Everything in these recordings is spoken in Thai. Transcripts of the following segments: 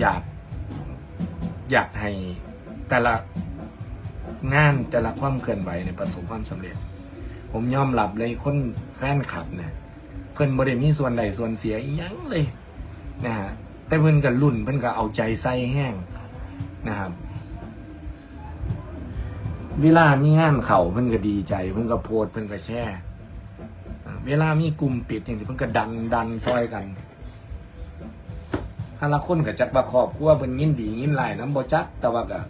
อยาก อยากให้แต่ละงานแต่ละความเคลื่อนไหวเนี่ยประสบความสำเร็จ ผมยอมรับเลยคนแฟนคลับเนี่ยเพิ่อนบ่ได้มีส่วนใดส่วนเสียยังเลยนะฮะแต่เพิ่อนก็รุ่นเพิ่อนก็เอาใจใส่แห้งนะครับเวลามีงานเข่าเพิ่อนก็ดีใจ เพิ่อนก็โพสต์เพิ่อนก็แช่เวลามีกลุ่มปิดอย่างที่เพิ่อนก็ดันดันซอยกัน ถ้าละคนก็จักประครอบครัวเพิ่นยินดียินหลายน้ำบ่จัก แต่ว่าก็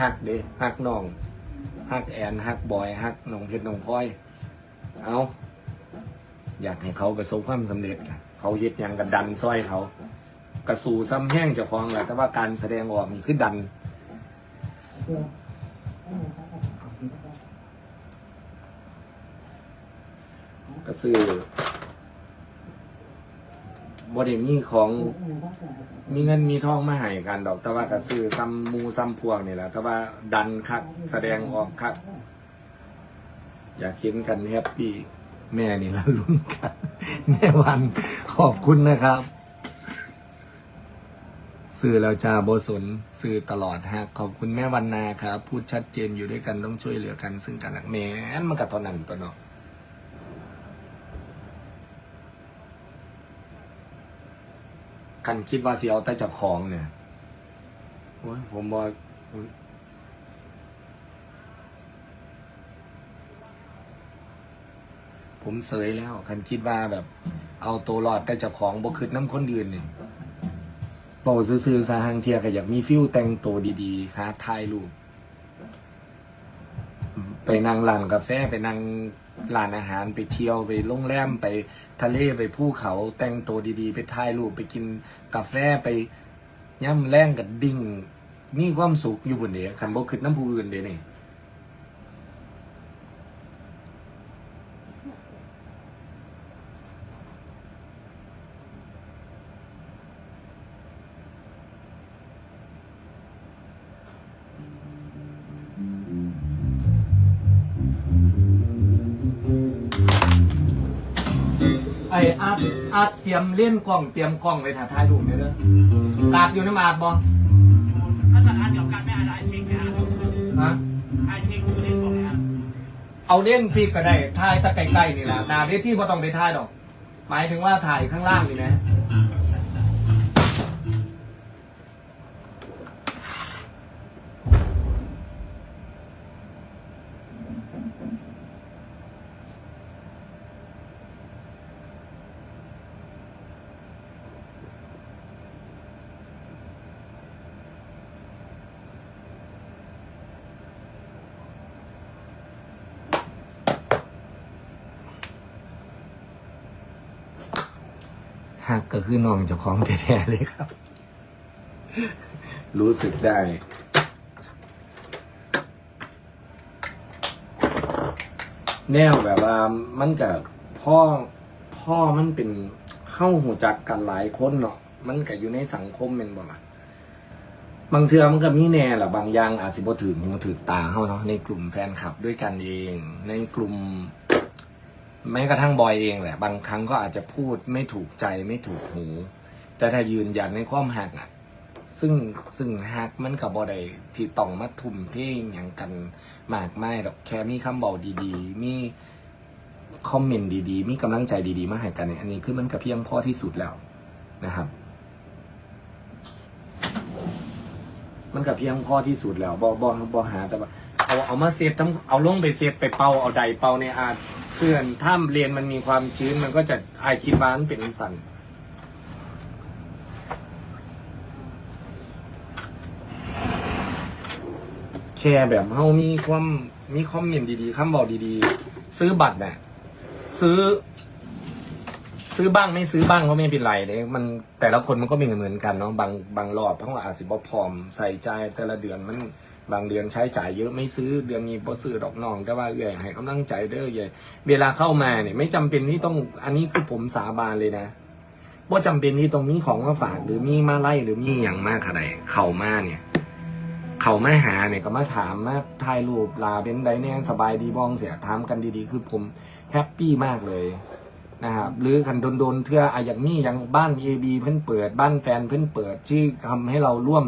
ฮักเด้ฮักน้องฮักแอนฮักบอยฮักน้องเพชรน้องพลอย เอาอยากให้เขาประสบความสำเร็จ เขาเฮ็ดยังก็ดันซอยเขา กระสู่ซ้ำแห้งเจ้าของแหละแต่ว่าการแสดงออกนี่คือดัน ก็ซื้อ บริมีของ มีเงินมีทองมาให้กันดอก แต่ว่าก็ซื้อซ้ำหมูซ้ำพวงนี่แหละ แต่ว่าดันคักแสดงออกคัก อยากเห็นกันแฮปปี้แม่นี่ละลุ้นกันแม่วันขอบคุณนะครับสื่อแล้วจ้าโบสนสื่อตลอดฮะขอบคุณแม่วันนาครับ พูดชัดเจนอยู่ด้วยกันต้องช่วยเหลือกัน ซึ่งกันและแม่นมันกับตอนนั้นตัวเนาะ คันคิดว่าสิเอาแต่จ้าของเนี่ยโอ้ยผมบอกผมเสยแล้ว คันคิดว่าแบบ เอาตัวรอดแต่จ้าของบ่คืดน้ำคนอื่นเนี่ยโตซื่อๆซาฮังเทียก็อยากมีฟิลแต่งตัวดีๆหาถ่ายรูปไปนั่งร้านกาแฟไปนั่ง ร้านอาหารไปเที่ยวไปโรงแรมไปทะเลไปภูเขาแต่งตัวดีๆ ไปถ่ายรูปไปกินกาแฟไปย่ำแรงกับดิ่งมีความสุขอยู่บนเดียคันบ่ขึ้น้ำผู้อื่นเด้นี่ มเล่นกล้องเตรียมกล้องไว้ถ่ายถ่ายรูปเลยเด้อกาดอยู่ในมาดบ่ถ้าตลาดเดียวกันไม่อะไรเช็คนะฮะไอเช็คคือเล่นของนะเอาเล่นฟิกก็ได้ถ่ายตะไกลๆนี่แหละหนาเวทีบ่ต้องไปถ่ายดอก หมายถึงว่าถ่ายข้างล่างนี่นะ คือน้องเจ้าของแท้ๆเลยครับ รู้สึกได้ แนวแบบว่ามันกับพ่อพ่อมันเป็นเข้าหูจักกันหลายคนเนาะมันก็อยู่ในสังคมเป็นบ่ล่ะบางเทือมันก็มีแน่แหละบางอย่างอาจสิบ่ถือหูถือตาเฮาเนาะในกลุ่มแฟนคลับด้วยกันเอง ในกลุ่ม แม้กระทั่งบอยเองแหละ บางครั้งก็อาจจะพูดไม่ถูกใจไม่ถูกหู แต่ถ้ายืนยันในความหักอะซึ่งซึ่งหักมันกับบอได้ที่ต้องมาทุ่มเทอย่างกันมากไม่ดอกแค่มีคำบอกดีๆ มีคอมเมนต์ดีๆ มีกำลังใจดีๆ มาให้กันเนี่ยอันนี้คือมันกับเพียงพอที่สุดแล้วนะครับ มันกับเพียงพอที่สุดแล้วบอบอบอหาแต่ว่าเอาเอามาเซฟทั้งเอาลงไปเซฟไปเป่าเอาใดเป่าในอา เพื่อนถ้าเรียนมันมีความชื้นมันก็จะไอคิดว่านเป็นสันแค่แบบเฮามีความมีคอมเมนต์ดีๆคำบอกดีๆ ซื้อบัตรเนี่ยซื้อ ซื้อบ้างไม่ซื้อบ้างก็ไม่เป็นไรเลยมันแต่ละคนมันก็มีเหมือนกันเนาะบางบางรอบเพราะว่าอาจสิบ่พร้อมใส่ใจแต่ละเดือนมัน บางเดือนใช้จ่ายเยอะไม่ซื้อเดือนนี้บ่ซื้อดอกน้อง แต่ว่าเอื่อยให้กำลังใจเด้อเอื่อยเวลาเข้ามาเนี่ยไม่จำเป็นที่ต้องอันนี้คือผมสาบานเลยนะว่าจำเป็นที่ต้องมีของมาฝากหรือมีมาไล่หรือมีอย่างมากขนาดไหนเข้ามาเนี่ย เข่ามาหาเนี่ยก็มาถามมาถ่ายรูปลาเป็นไดแน่สบายดีบ้องเสียถามกันดีๆ คือผมแฮปปี้มากเลยนะครับหรือคันโดนๆเทื่ออะอย่างนี้อยังบ้านเอบีเพิ่นเปิด บ้านแฟนเพิ่นเปิดที่ทำให้เราร่วม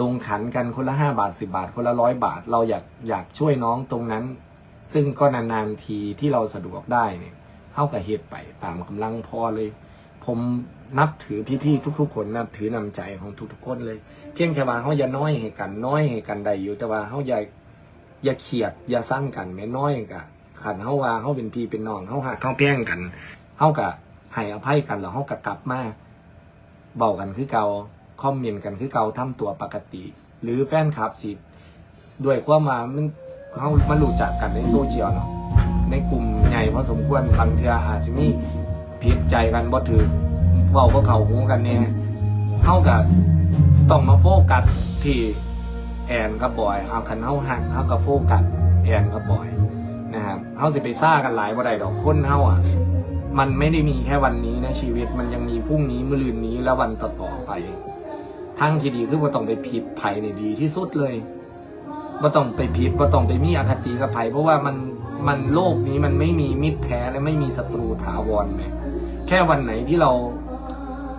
ลงขันกันคนละห้าบาทสิบาท คนละร้อยบาท เราอยากอยากช่วยน้องตรงนั้น ซึ่งก็นานๆทีที่เราสะดวกได้เนี่ยเท่ากับเหตุไปตามกำลังพอเลย ผมนับถือพี่ๆทุก ๆ คนนับถือนำใจของทุกๆคนเลย เพียงแค่ว่าเขาอย่าน้อยให้กันน้อยให้กันได้อยู่แต่ว่าเขาอย่าอย่าเขียดอย่าสั้นกันแม่น้อยกะขันเขาว่าเขาเป็นพี่เป็นน้องเขาหักเขาแพงกันเขากะให้อภัยกันแล้วเขากะกลับมาเบากันคือเกา คอมเมนต์กันคือเกาทำตัวปกติ หรือแฟนคลับสิด้วยความมามันเขามารู้จักกันในโซเชียลเนาะในกลุ่มใหญ่พอสมควรบางเทืออาจจะมีผิดใจกันบ่ถือเบาก็เข่าหูกันเนี่ยเขากะต้องมาโฟกัสที่แอนกับบอยเอาคันเฮาหักเฮากับโฟกัสแอนกับบอยนะครับเฮาสิไปซ่ากันหลายบ่ได้ดอกคนเฮาอะมันไม่ได้มีแค่วันนี้นะชีวิตมันยังมีพรุ่งนี้มะรืนนี้และวันต่อๆไป ทางที่ดีคือบ่ต้องไปผิดไผนี่ดีที่สุดเลยบ่ต้องไปผิดบ่ต้องไปมีอคติกับไผเพราะว่ามันมันโลกนี้มันไม่มีมิตรแท้และไม่มีศัตรูถาวรแม่แค่วันไหนที่เรา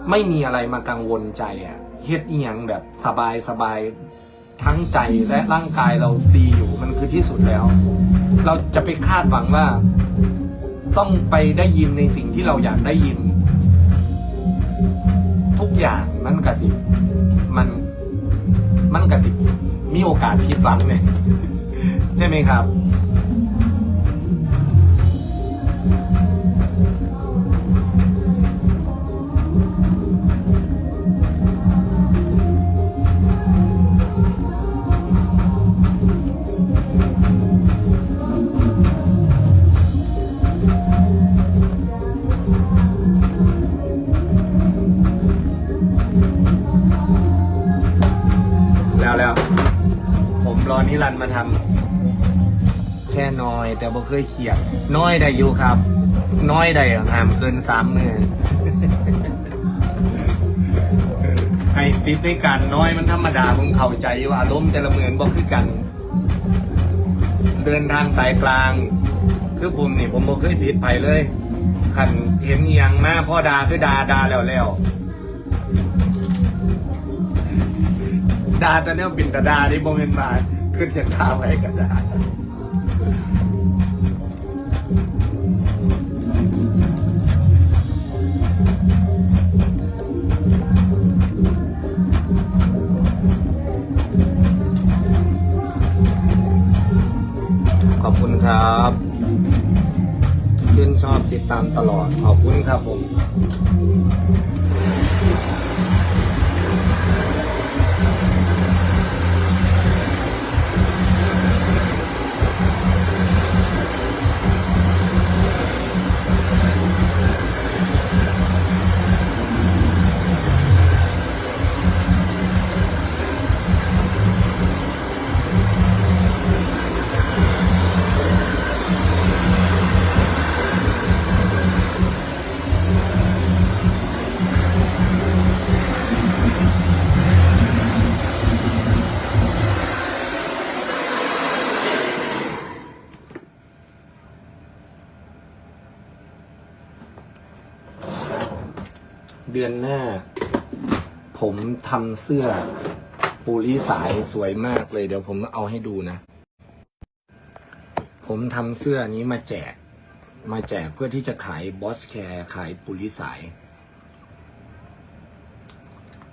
ไม่มีอะไรมากังวลใจอะเฮ็ดเอียงแบบสบายสบายทั้งใจและร่างกายเราดีอยู่มันคือที่สุดแล้ว เราจะไปคาดหวังว่า ต้องไปได้ยินในสิ่งที่เราอยากได้ยิน ทุกอย่างมันกะสิ มันมันกระสิบมีโอกาสผิดหวังเนี่ยใช่ไหมครับ รอนิรันดร์มาทำแค่น้อย แต่บ่เคยเขียดน้อยได้อยู่ครับ น้อยได้ห้ามเกินสามมือให้ซิทในการน้อยมันธรรมดาผมเข้าใจว่าอารมณ์แต่ละเหมือนบ่คือกัน เดินทางสายกลาง คือผมนี่ผมบ่เคยผิดไผเลยขันเห็นเอหย่างมาพ่อดาคือดาดาแล้วแล้วดาตอนนี้บินตาดาที่โมเมนต์มา ขึ้นจากข้าไว้กับดาขอบคุณครับชื่นชอบติดตามตลอดขอบคุณครับผม ดือนหน้า ผมทำเสื้อปูริสายสวยมากเลย เดี๋ยวผมเอาให้ดูนะ ผมทำเสื้อนี้มาแจก มาแจกเพื่อที่จะขายบอสแคร์ขายปุริสาย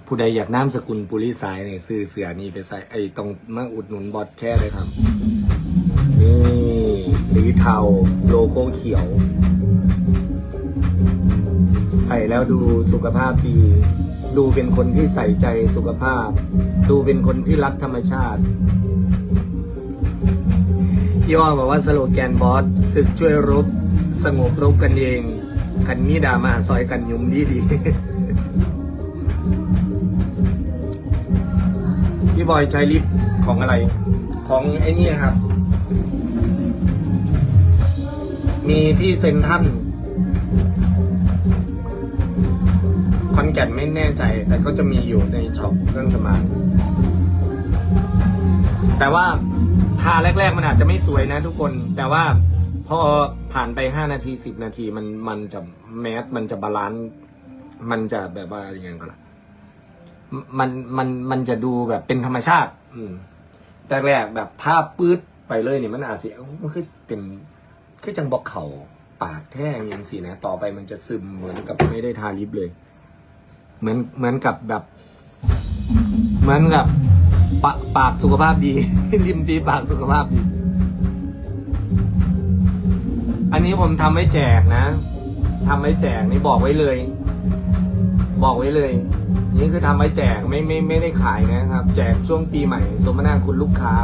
ผู้ใดอยากน้ำสกุลปุริสายเนี่ยซื้อเสื้อนี้ไปใส่ไอ้ตรงมาอุดหนุนบอสแคร์เลยครับ นี่สีเทาโลโก้เขียว ส่แล้วดูสุขภาพดี ดูเป็นคนที่ใส่ใจสุขภาพ ดูเป็นคนที่รักธรรมชาติย่อบอกว่าสโลแกนบอสศึกช่วยรบ สงบรบกันเองคันนี้ดามาซอยกันยุมดีดีพี่บอยใช้ลิปของอะไร ของไอ้นี่ครับ มีที่เซนทรัน คอนแกนไม่แน่ใจ แต่ก็จะมีอยู่ในช็อปเครื่องสมางแต่ว่าทาแรก ๆ มันอาจจะไม่สวยนะทุกคน แต่ว่าพอผ่านไปห้านาทีสิบนาทีมันมันจะแมสมันจะบาลานซ์มันจะแบบว่าอย่างไงก็ล่ะมันมันมันจะดูแบบเป็นธรรมชาติ อืมแต่แรกแบบถ้าปื๊ดไปเลยเนี่ยมันอาจจะมันคือเป็นคือจังบอกเขาปากแท่งอย่างสินะ ต่อไปมันจะซึมเหมือนกับไม่ได้ทาลิปเลย เหมือนเหมือนกับแบบ เหมือนกับปากปากสุขภาพดี ริมฝีปากสุขภาพดี อันนี้ผมทำไว้แจกนะทำไว้แจกนี่บอกไว้เลย บอกไว้เลย นี่คือทำไว้แจกไม่ไม่ไม่ได้ขายนะครับ แจกช่วงปีใหม่ สมนาคุณลูกค้า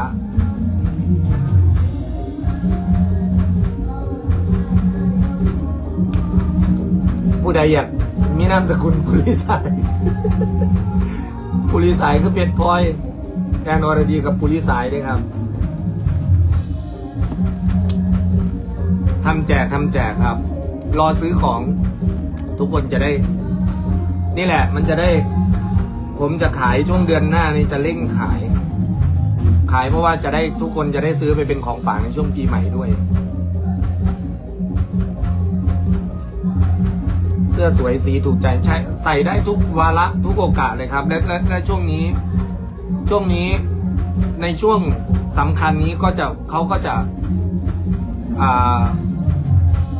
ผู้ใดอยาก นามสกุลปุริสายปุริสายคือเป็ดพลอยแอนอรดีกับปุริสายด้วยครับทำแจกทำแจกครับ รอซื้อของทุกคนจะได้ นี่แหละ มันจะได้ ผมจะขายช่วงเดือนหน้านี่จะเร่งขาย ขายเพราะว่าจะได้ทุกคนจะได้ซื้อไปเป็นของฝากในช่วงปีใหม่ด้วย สื้อสวยสีถูกใจใช้ใส่ได้ทุกวาระทุกโอกาสเลยครับ และและและช่วงนี้ ช่วงนี้ในช่วงสำคัญนี้ก็จะเขาก็จะอ่า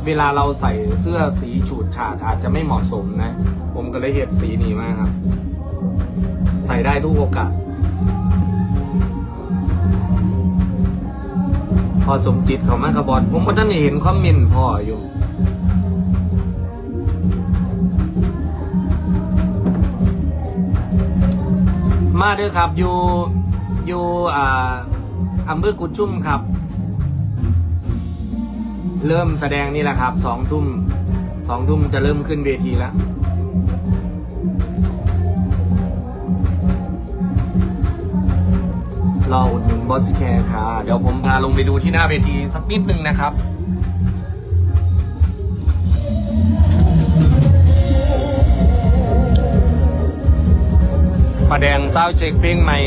เวลาเราใส่เสื้อสีฉูดฉาดอาจจะไม่เหมาะสมนะ ผมก็เลยเห็ดสีนี้มากครับ ใส่ได้ทุกโอกาส พอสมจิตเขามาขบอนผมก็ท่านเห็นคอมเมนต์พ่ออยู่ มาด้วยครับ อยู่อยู่อ่าอำเภอกุดชุ่มครับ เริ่มแสดงนี่แหละครับสองทุ่มสองทุ่มจะเริ่มขึ้นเวทีแล้วราอุดหนุนบอสแคร์ค่ะ เดี๋ยวผมพาลงไปดูที่หน้าเวทีสักนิดนึงนะครับ ประแดงเศร้าเช็คเพลงใหม่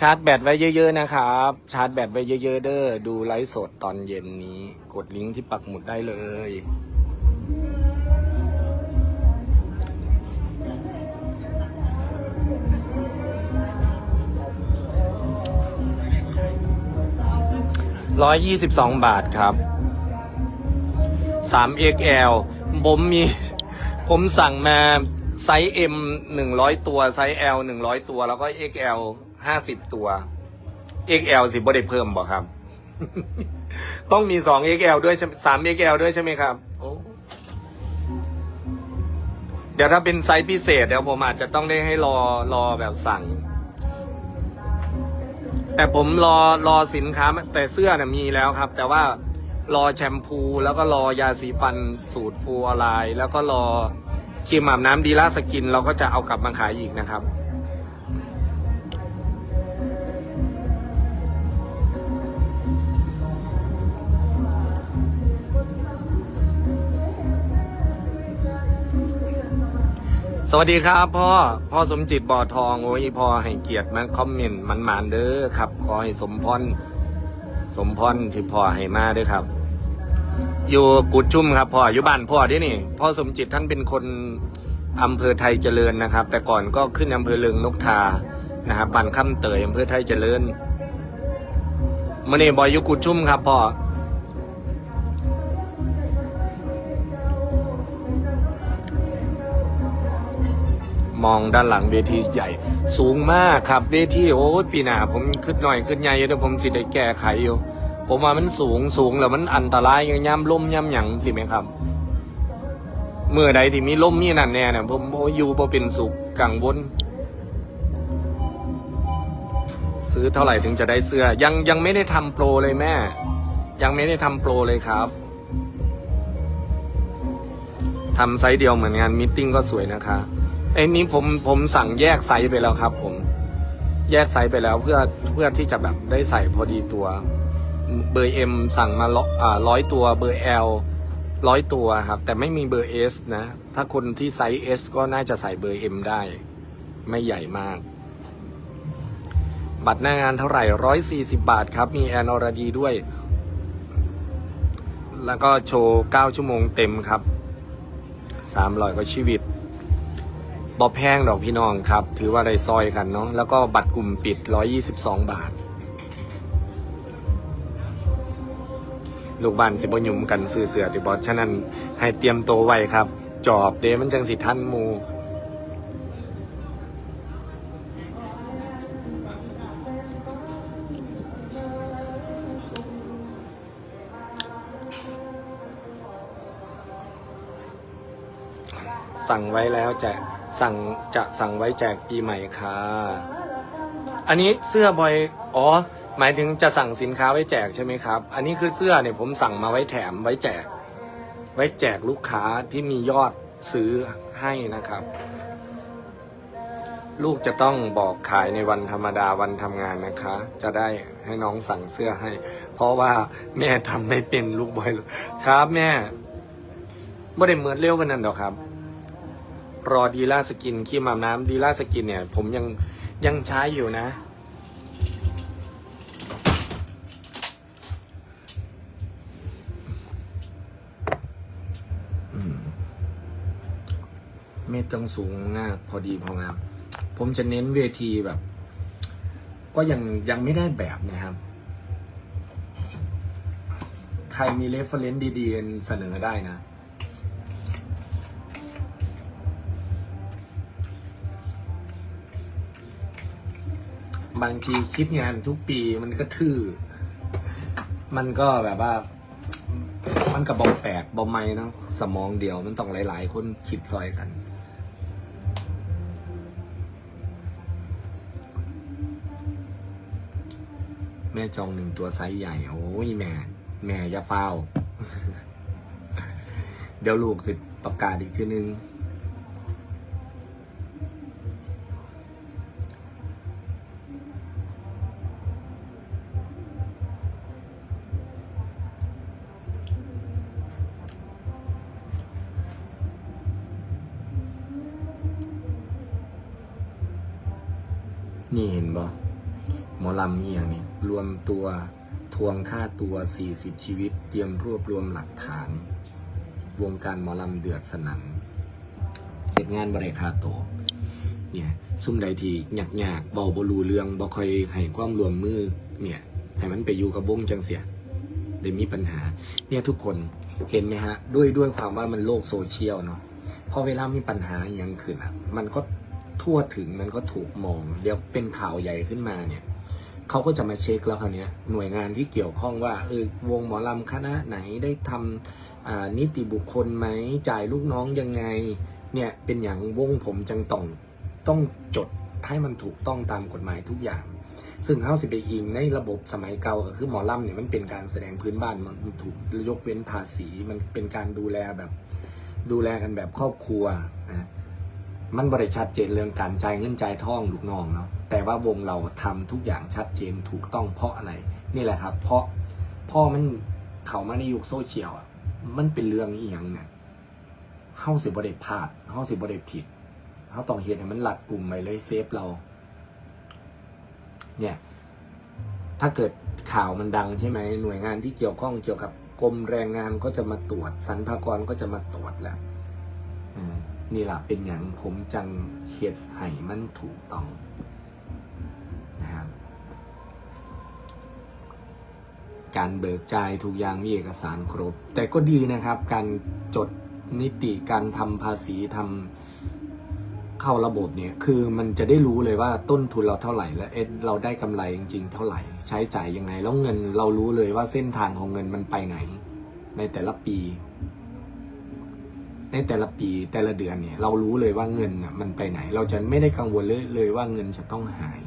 ชาร์จแบตไว้เยอะ ๆ นะครับ ชาร์จแบตไว้เยอะ ๆ เด้อ ดูไลฟ์สดตอนเย็นนี้ กดลิงก์ที่ปักหมุดได้เลย ร้อยยี่สิบสองบาทครับสาม XL ผมมี ผมสั่งมาไซส์ M หนึ่งร้อยตัว ไซส์ L หนึ่งร้อยตัว แล้วก็ XL ห้าสิบตัว XL สิบ่ได้เพิ่มบ่ครับ ต้องมีสอง XL ด้วยสาม XL ด้วยใช่ไหมครับ เดี๋ยวถ้าเป็นไซส์พิเศษ เดี๋ยวผมอาจจะต้องได้ให้รอรอแบบสั่ง แต่ผมรอรอสินค้าแต่เสื้อน่ะมีแล้วครับ แต่ว่ารอแชมพู แล้วก็รอยาสีฟันสูตรฟูออไลน์แล้วก็รอครีมอาบน้ำดีล่าสกิน เราก็จะเอากลับมาขายอีกนะครับ สวัสดีครับพ่อ พ่อสมจิตบ่อทองโอ้ยพ่อให้เกียรติมาคอมเมนต์มันมานเด้อครับ ขอให้สมพรสมพรที่พ่อให้มาเด้อครับ อยู่กุดชุ่มครับพ่ออยู่บ้านพ่อเด้นี่ พ่อสมจิตท่านเป็นคนอำเภอไทยเจริญนะครับ แต่ก่อนก็ขึ้นอำเภอเลืองนกทานะครับบ้านค่ำเตยอำเภอไทยเจริญมื่อนี้บอยอยู่กุดชุ่มครับพ่อ มองด้านหลังเวทีใหญ่ สูงมากครับเวทีโอ้ยปีหน้าผมขึ้นหน่อยขึ้นใหญ่เดี๋ยวผมสิได้แก้ไขอยู่ ผมว่ามันสูงสูงแล้วมันอันตรายย่ำล่มย่ำหยังสิไหมครับเมื่อใดที่มีล่มมีนั่นแน่เนี่ยผมบ่อยู่บ่เป็นสุขกังวลซื้อเท่าไหร่ถึงจะได้เสื้อ ยังยังไม่ได้ทำโปรเลยแม่ ยังไม่ได้ทำโปรเลยครับทำไซส์เดียวเหมือนงานมิทติ้งก็สวยนะคะ ไอ้นี้ผมผมสั่งแยกไซส์ไปแล้วครับ ผม แยกไซส์ไปแล้วเพื่อเพื่อที่จะแบบได้ใส่พอดีตัว เบอร์เอ็มสั่งมาร้อยตัวเบอร์เอลร้อยตัวครับ แต่ไม่มีเบอร์ S นะ ถ้าคนที่ไซส์ S ก็น่าจะใส่เบอร์ M ได้ ไม่ใหญ่มาก บัตรหน้างานเท่าไหร่ร้อยสี่สิบาทครับ มีแอนอรดีด้วย แล้วก็โชว์เก้าชั่วโมงเต็มครับสามร้อยกว่าชีวิต บอแพงดอกพี่น้องครับ ถือว่าได้ซอยกันเนาะแล้วก็บัตรกลุ่มปิด 122 บาท ลูกบ้านสิบหยุมกันซื้อเสือติบอฉะนั้นให้เตรียมตัวไว้ครับ จอบเดมันจังสิทันมูสั่งไว้แล้วแจะ สั่งจะสั่งไว้แจกปีใหม่ค่ะ อันนี้เสื้อบอย อ๋อ หมายถึงจะสั่งสินค้าไว้แจกใช่ไหมครับ อันนี้คือเสื้อเนี่ยผมสั่งมาไว้แถมไว้แจก ไว้แจกลูกค้าที่มียอดซื้อให้นะครับ ลูกจะต้องบอกขายในวันธรรมดาวันทำงานนะคะ จะได้ให้น้องสั่งเสื้อให้ เพราะว่าแม่ทำไม่เป็นลูกบอยครับแม่ไม่ได้เหมือนเร็วกันนั่นหรอกครับ รอดีล่าสกินครีมอาบน้ำดีล่าสกินเนี่ย ผมยังยังใช้อยู่นะอืมไม่ต้องสูงมากพอดีพองามผมจะเน้นเวทีแบบ ก็ยังยังไม่ได้แบบนะครับ ใครมีเรฟเฟรนซ์ดีๆ เสนอได้นะ บางทีคิดงานทุกปีมันก็ทื่อ มันก็แบบว่า มันกับบอแปลกบอไม่เนาะสมองเดียวมันต้องหลาย ๆ คนคิดซอยกันแม่จองหนึ่งตัวไซส์ใหญ่ โอ้ยแม่ แม่อย่าเฝ้า เดี๋ยวลูกสิประกาศอีกทีนึง นี่เห็นบ่หมอลำเอียงนี่รวมตัวทวงค่าตัว 40 ชีวิต เตรียมรวบรวมหลักฐาน วงการหมอลำเดือดสนัน่นเหตุงานบริคาโตเนี่ยซุ่มใดทีหยักหยากเบาบรูเรื่องบ่คอยให้ความรวมมือเนี่ยให้มันไปอยู่กับวงจังเสียได้มีปัญหา เนี่ยทุกคนเห็นไหมฮะ ด้วยด้วยความว่ามันโลกโซเชียลเนาะพอเวลามีปัญหาอย่างขึ้นอะ มันก็ ทั่วถึงมันก็ถูกมอง เดี๋ยวเป็นข่าวใหญ่ขึ้นมาเนี่ยเขาก็จะมาเช็คแล้วคราวนี้หน่วยงานที่เกี่ยวข้องว่าเออวงหมอลำคณะไหนได้ทำนิติบุคคลไหมจ่ายลูกน้องยังไงเนี่ยเป็นอย่างวงผมจังต้องต้องจดให้มันถูกต้องตามกฎหมายทุกอย่าง ซึ่งเขาสิไปอิงในระบบสมัยเก่าก็คือหมอลำเนี่ยมันเป็นการแสดงพื้นบ้านมันถูกยกเว้นภาษีมันเป็นการดูแลแบบดูแลกันแบบครอบครัวนะ มันบริชัดเจนเรื่องการจ่ายเงินจ่ายทองลูกน้องเนาะแต่ว่าวงเราทำทุกอย่างชัดเจนถูกต้องเพราะอะไรนี่แหละครับ เพราะพ่อมันเขามาในยุคโซเชียลอะมันเป็นเรื่องอีหยังเนี่ยเฮาสิบ่ได้พลาดเฮาสิบ่ได้ผิดเฮาต้องเฮ็ดให้มันหลัดกลุ่มไว้เลยเซฟเรา เนี่ยถ้าเกิดข่าวมันดังใช่ไหมหน่วยงานที่เกี่ยวข้องเกี่ยวกับกรมแรงงานก็จะมาตรวจสรรพากรก็จะมาตรวจแล้ว นี่แหละเป็นอย่างผมจังเขียดให้มันถูกต้องนะครับการเบิกจ่ายทุกอย่างมีเอกสารครบ แต่ก็ดีนะครับ การจดนิติการทำภาษีทำเข้าระบบเนี่ยคือมันจะได้รู้เลยว่าต้นทุนเราเท่าไหร่และเอ็ดเราได้กำไรจริง ๆ เท่าไหร่ ใช้จ่ายยังไงแล้วเงินเรารู้เลยว่าเส้นทางของเงินมันไปไหน ในแต่ละปี ในแต่ละปีแต่ละเดือนเนี่ย เรารู้เลยว่าเงินน่ะมันไปไหน เราจะไม่ได้กังวลเลยเลยว่าเงินจะต้องหาย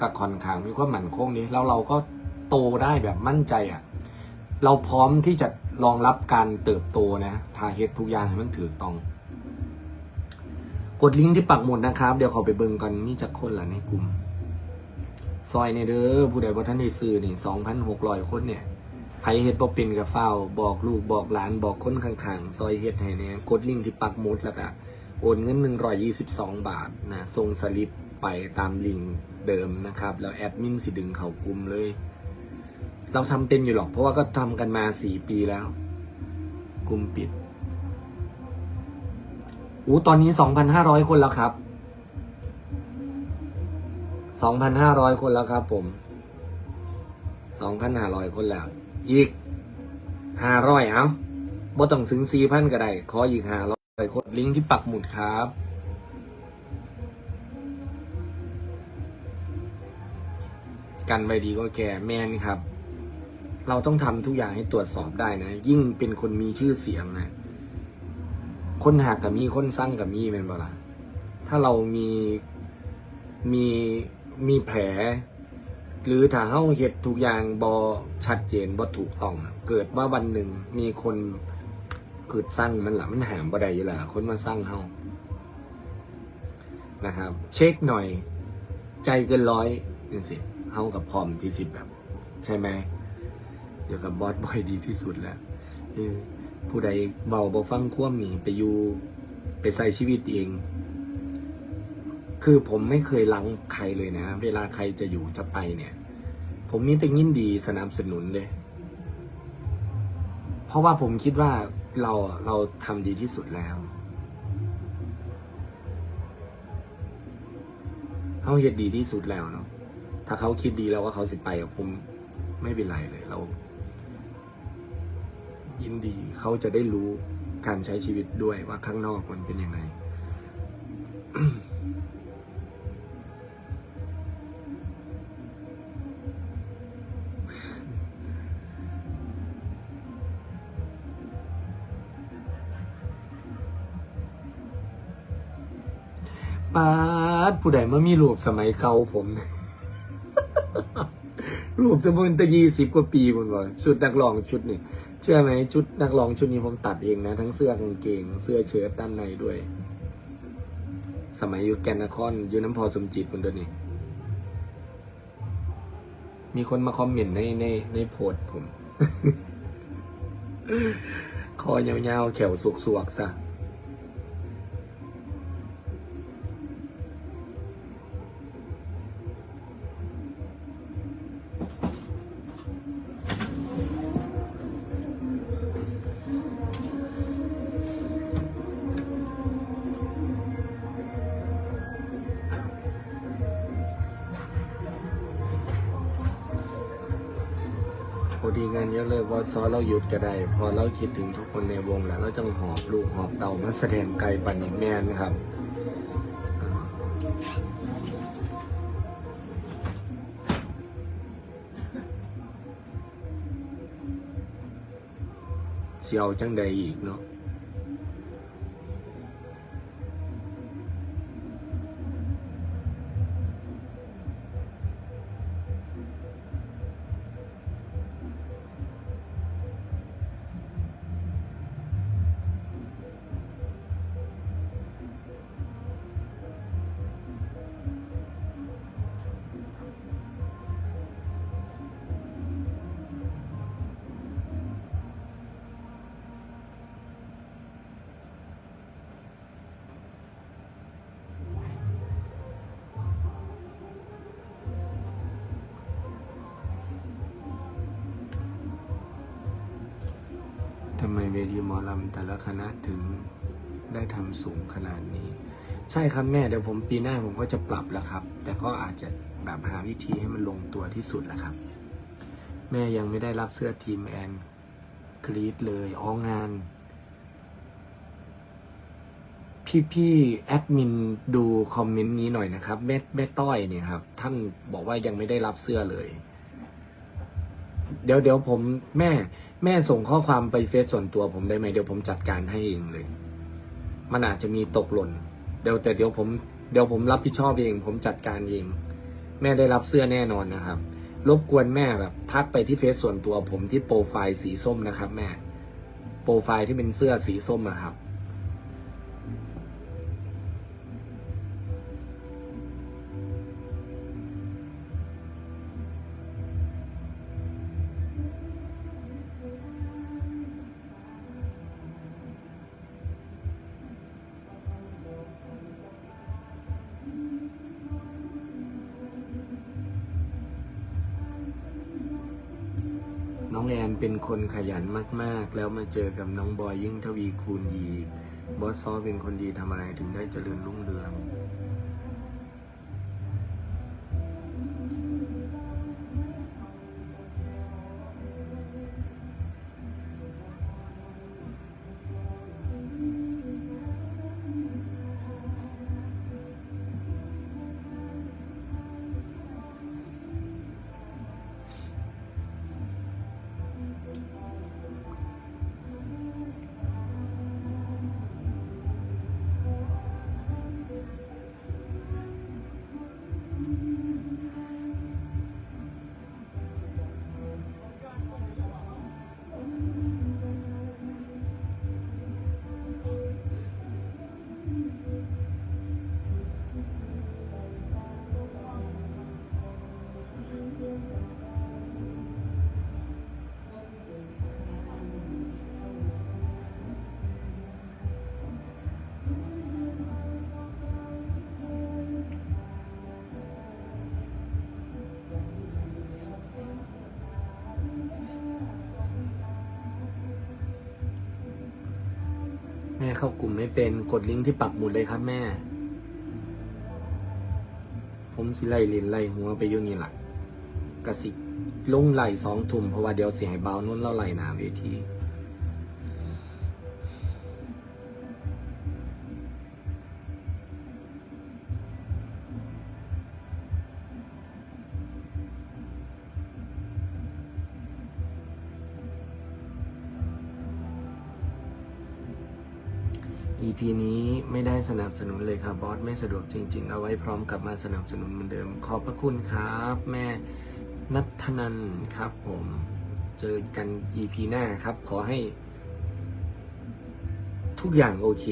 กับค่อนข้างมีความหมั่นคงนี้แล้วเราก็โตได้แบบมั่นใจอะ่ะ เราพร้อมที่จะรองรับการเติบโตนะทาเฮ็ดทุกอย่างให้มันถือต้อง กดลิงก์ที่ปักหมุดนะครับ เดี๋ยวเขาไปเบิ่งกันมีจักคนละในกลุ่ม ซอยในเด้อผู้ใดบ่ท่านได้ซื้อนี่สองพันหกร้อยคนเนี่ย ไผเฮ็ดบ่เป็นกับเฝ้าบอกลูกบอกหลานบอกคนข้างๆ ซอยเฮ็ดให้แหน่ยกดลิงก์ที่ปักหมุดแล้วก็โอนเงิน 122 บาทนะส่งสลิปไปตามลิงก์เดิมนะครับ แล้วแอดมินสิดึงเขากุมเลย เราทำเป็นอยู่หรอก เพราะว่าก็ทำกันมา 4 ปีแล้วกลุ่มปิดอู้ตอนนี้ 2,500 คนแล้วครับ 2,500 คนแล้วครับผม 2,500 คนแล้ว อีก500เอาบ่ต้องถึง4,000ก็ได้ ขออีก500คนลิงก์ที่ปักหมุดครับกันไว้ดีก็แก่แมนครับ เราต้องทำทุกอย่างให้ตรวจสอบได้นะ ยิ่งเป็นคนมีชื่อเสียงนะ คนหักกับมีคนสร้างกับมีเป็นเปล่าถ้าเรามีมีมีแผล หรือถ้าเฮาเฮ็ดทุกอย่างบอชัดเจนบ่ถูกต้อง เกิดว่าวันหนึ่งมีคนเกิดสร้างมันละมันหามบ่ได้อยู่และคนมาสร้างเฮานะครับ เช็คหน่อย ใจเกินร้อยนี่สิเฮากับพร้อมที่สิบแบบ ใช่ไหมเดี๋ยวกับบอสบอยดีที่สุดแล้วผู้ใดเบาบ่ฟังคว่ำนี่ไปอยู่ไปใส่ชีวิตเอง คือผมไม่เคยลังใครเลยนะ เวลาใครจะอยู่จะไปเนี่ย ผมมีแต่ยินดีสนับสนุนเลย เพราะว่าผมคิดว่าเราเราทำดีที่สุดแล้วเขาเฮ็ดดีที่สุดแล้วเนาะถ้าเขาคิดดีแล้วว่าเขาสิไปผมไม่เป็นไรเลยเรา ยินดีเขาจะได้รู้การใช้ชีวิตด้วยว่าข้างนอกมันเป็นยังไง ปาดผู้ใดมามีรูปสมัยเก่าผม รูปจะมันตะยี่สิบกว่าปีมันว่าชุดนักร้องชุดนี้เชื่อไหมชุดนักร้องชุดนี้ผมตัดเองนะ ทั้งเสื้อกางเกง เสื้อเชิ้ตด้านในด้วย สมัยอยู่แกนนครอยู่น้ำพอสมจิตคนเดียวนี้มีคนมาคอมเมนต์ในในในโพสผม คอยาวๆแขวสวกๆซะ ดีงานเยอะเลยว่าซอเราหยุดก็ได้พอเราคิดถึงทุกคนในวงแล้วเราจะหอบลูกหอบเต่ามาแสดงไกลปันอีกแมนครับเสียวจังใดอีกเนาะำไมเวทีหมอลำแต่ละคณะถึงได้ทำสูงขนาดนี้ ใช่ครับแม่เดี๋ยวผมปีหน้าผมก็จะปรับแล้วครับ แต่ก็อาจจะแบบหาวิธีให้มันลงตัวที่สุดแหละครับ แม่ยังไม่ได้รับเสื้อทีมแอนกรีดเลยอ๋องาน พี่พี่แอดมินดูคอมเมนต์นี้หน่อยนะครับ แม่แม่ต้อยเนี่ยครับ ท่านบอกว่ายังไม่ได้รับเสื้อเลย เดี๋ยวเดี๋ยวผมแม่แม่ส่งข้อความไปเฟซส่วนตัวผมได้ไหมเดี๋ยวผมจัดการให้เองเลย มันอาจจะมีตกหล่น เดี๋ยวแต่เดี๋ยวผมเดี๋ยวผมรับผิดชอบเอง ผมจัดการเอง แม่ได้รับเสื้อแน่นอนนะครับ รบกวนแม่แบบทักไปที่เฟซส่วนตัวผมที่โปรไฟล์สีส้มนะครับ แม่ โปรไฟล์ที่เป็นเสื้อสีส้มอะครับ คนขยันมากๆ แล้วมาเจอกับน้องบอยยิ่งทวีคูณอีก บอสซอเป็นคนดีทำอะไรถึงได้เจริญรุ่งเรือง เข้ากลุ่มไม่เป็นกดลิงก์ที่ปักหมุดเลยครับแม่ ผมสิไล่ลินไล่หัวไปยุ่นี่หละกระสิลงไหลสองถุ่มเพราะว่าเดี๋ยวเสียให้เบานุ่นเล่าไหลหนาเวที EP นี้ไม่ได้สนับสนุนเลยครับบอสไม่สะดวกจริง ๆ เอาไว้พร้อมกลับมาสนับสนุนเหมือนเดิม ขอบพระคุณครับ แม่นัทนันครับผม เจอกัน EP หน้าครับ ขอให้ ทุกอย่างโอเค